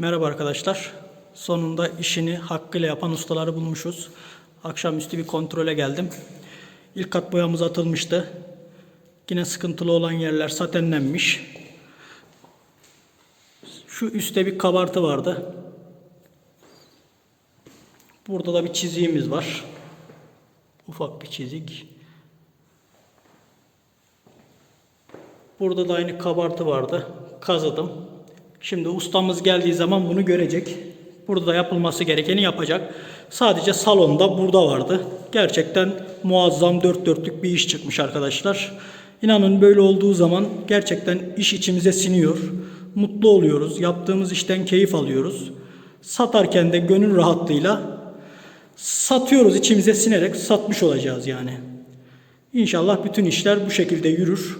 Merhaba arkadaşlar. Sonunda işini hakkıyla yapan ustaları bulmuşuz. Akşamüstü bir kontrole geldim. İlk kat boyamız atılmıştı. Yine sıkıntılı olan yerler satenlenmiş. Şu üstte bir kabartı vardı. Burada da bir çiziğimiz var. Ufak bir çizik. Burada da aynı kabartı vardı. Kazıdım. Şimdi ustamız geldiği zaman bunu görecek. Burada da yapılması gerekeni yapacak. Sadece salonda burada vardı. Gerçekten muazzam dört dörtlük bir iş çıkmış arkadaşlar. İnanın böyle olduğu zaman gerçekten iş içimize siniyor. Mutlu oluyoruz. Yaptığımız işten keyif alıyoruz. Satarken de gönül rahatlığıyla satıyoruz içimize sinerek satmış olacağız yani. İnşallah bütün işler bu şekilde yürür.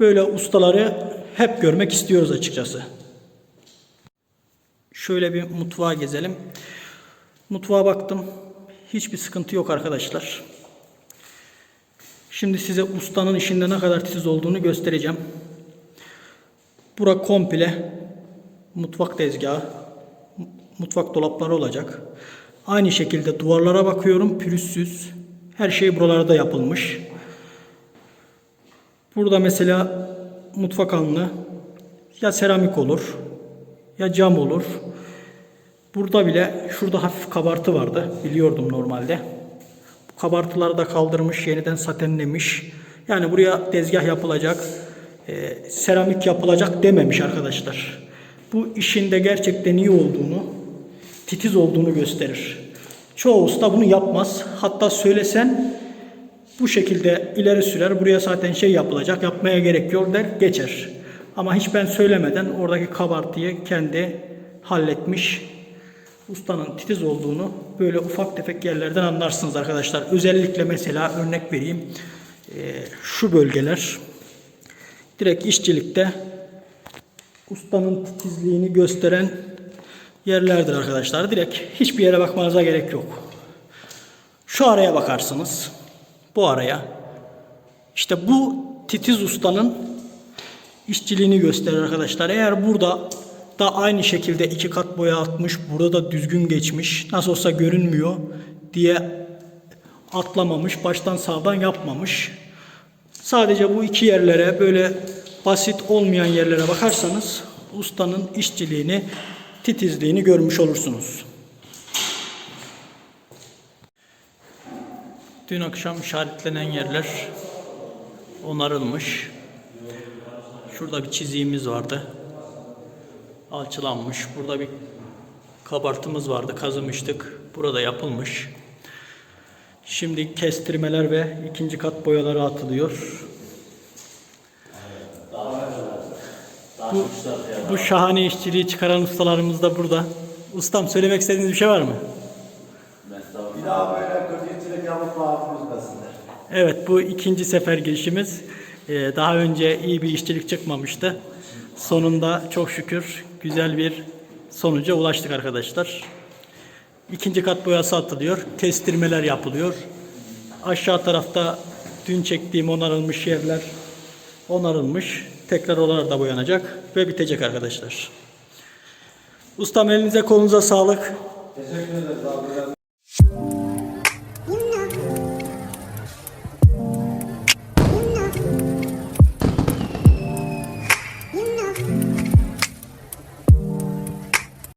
Böyle ustaları hep görmek istiyoruz açıkçası. Şöyle bir mutfağa gezelim. Mutfağa baktım. Hiçbir sıkıntı yok arkadaşlar. Şimdi size ustanın işinde ne kadar titiz olduğunu göstereceğim. Bura komple mutfak tezgahı, mutfak dolapları olacak. Aynı şekilde duvarlara bakıyorum pürüzsüz. Her şey buralarda yapılmış. Burada mesela mutfak alnı ya seramik olur ya cam olur. Burada bile şurada hafif kabartı vardı. Biliyordum normalde. Bu kabartıları da kaldırmış, yeniden satenlemiş. Yani buraya tezgah yapılacak, e, seramik yapılacak dememiş arkadaşlar. Bu işin de gerçekten iyi olduğunu, titiz olduğunu gösterir. Çoğu usta bunu yapmaz. Hatta söylesen bu şekilde ileri sürer. Buraya zaten şey yapılacak, yapmaya gerek yok der, geçer. Ama hiç ben söylemeden oradaki kabartıyı kendi halletmiş. Ustanın titiz olduğunu böyle ufak tefek yerlerden anlarsınız arkadaşlar. Özellikle mesela örnek vereyim. Ee, şu bölgeler direkt işçilikte ustanın titizliğini gösteren yerlerdir arkadaşlar. Direkt hiçbir yere bakmanıza gerek yok. Şu araya bakarsınız. Bu araya. İşte bu titiz ustanın işçiliğini gösterir arkadaşlar. Eğer burada da aynı şekilde iki kat boya atmış, burada da düzgün geçmiş, nasıl olsa görünmüyor diye atlamamış, baştan sağdan yapmamış. Sadece bu iki yerlere böyle basit olmayan yerlere bakarsanız ustanın işçiliğini, titizliğini görmüş olursunuz. Dün akşam işaretlenen yerler onarılmış. Şurada bir çiziğimiz vardı. Alçılanmış. Burada bir kabartımız vardı. Kazımıştık. Burada yapılmış. Şimdi kestirmeler ve ikinci kat boyaları atılıyor. Bu, bu şahane işçiliği çıkaran ustalarımız da burada. Ustam söylemek istediğiniz bir şey var mı? Bir daha böyle yapıp bağırtmışlasınlar. Evet bu ikinci sefer girişimiz. Ee, daha önce iyi bir işçilik çıkmamıştı. Sonunda çok şükür güzel bir sonuca ulaştık arkadaşlar. İkinci kat boyası atılıyor. Kestirmeler yapılıyor. Aşağı tarafta dün çektiğim onarılmış yerler onarılmış. Tekrar oralar da boyanacak ve bitecek arkadaşlar. Ustam elinize kolunuza sağlık. Teşekkür ederiz abi.